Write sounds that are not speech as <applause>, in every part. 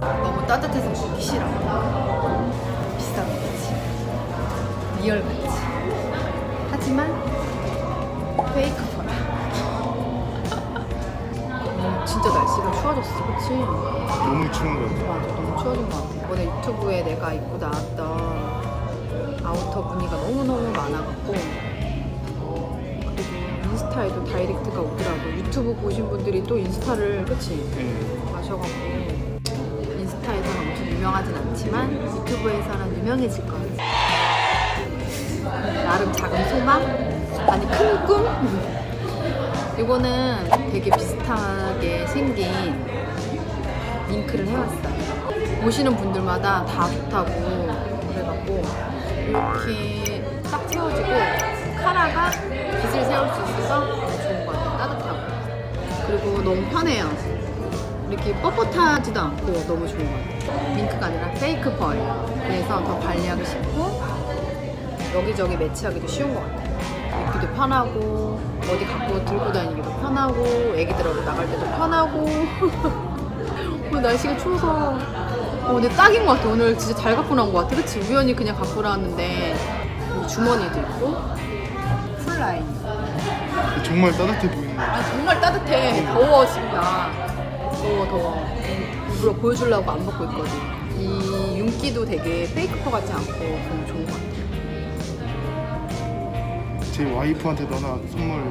너무 따뜻해서 먹기 싫어. 비싼 거지. 리얼 같지. 하지만 페이크 거라. 음, 진짜 날씨가 추워졌어, 그치? 너무 추운 거 같아. 맞아, 너무 추워진 것 같아. 이번에 유튜브에 내가 입고 나왔던 아우터 무늬가 너무너무 많아갖고 그리고 인스타에도 다이렉트가 오더라고. 유튜브 보신 분들이 또 인스타를, 그치? 네. 마셔갖고 유명하진 않지만 유튜브에서는 유명해질 거예요. 나름 작은 소망? 아니 큰 꿈? 이거는 되게 비슷하게 생긴 링크를 해왔어요. 보시는 분들마다 다 좋다고 그래갖고 이렇게 딱 세워지고 카라가 빛을 세울 수 있어서 좋은 것 같아요. 따뜻하고 그리고 너무 편해요. 이렇게 뻣뻣하지도 않고 너무 좋은 것 같아요. 링크가 아니라 페이크 펄. 그래서 더 관리하기 쉽고 여기저기 매치하기도 쉬운 것 같아요. 입기도 편하고 어디 갖고 들고 다니기도 편하고 애기들하고 나갈 때도 편하고 <laughs> 오늘 날씨가 추워서 어, 근데 딱인 것 같아. 오늘 진짜 잘 갖고 나온 것 같아. 그치? 우연히 그냥 갖고 나왔는데 주머니도 있고 풀라인. 정말 따뜻해 보이는 거. 아 정말 따뜻해. 더워 진짜. 더워 더워. 일부러 보여주려고 안 벗고 있거든. 이 윤기도 되게 페이크 퍼 같지 않고 너무 좋은 것 같아. 제 와이프한테도 하나 선물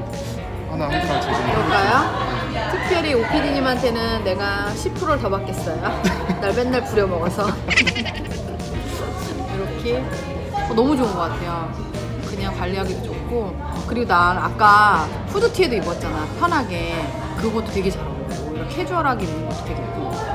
하나 하더라 제가. 그럴까요? 특별히 오피디님한테는 내가 10%를 더 받겠어요. <laughs> 날 맨날 부려먹어서. 이렇게 어, 너무 좋은 것 같아요. 그냥 관리하기도 좋고 그리고 난 아까 후드티에도 입었잖아 편하게 그것도 되게 잘 어울려 캐주얼하게 입는 것도 되게 같아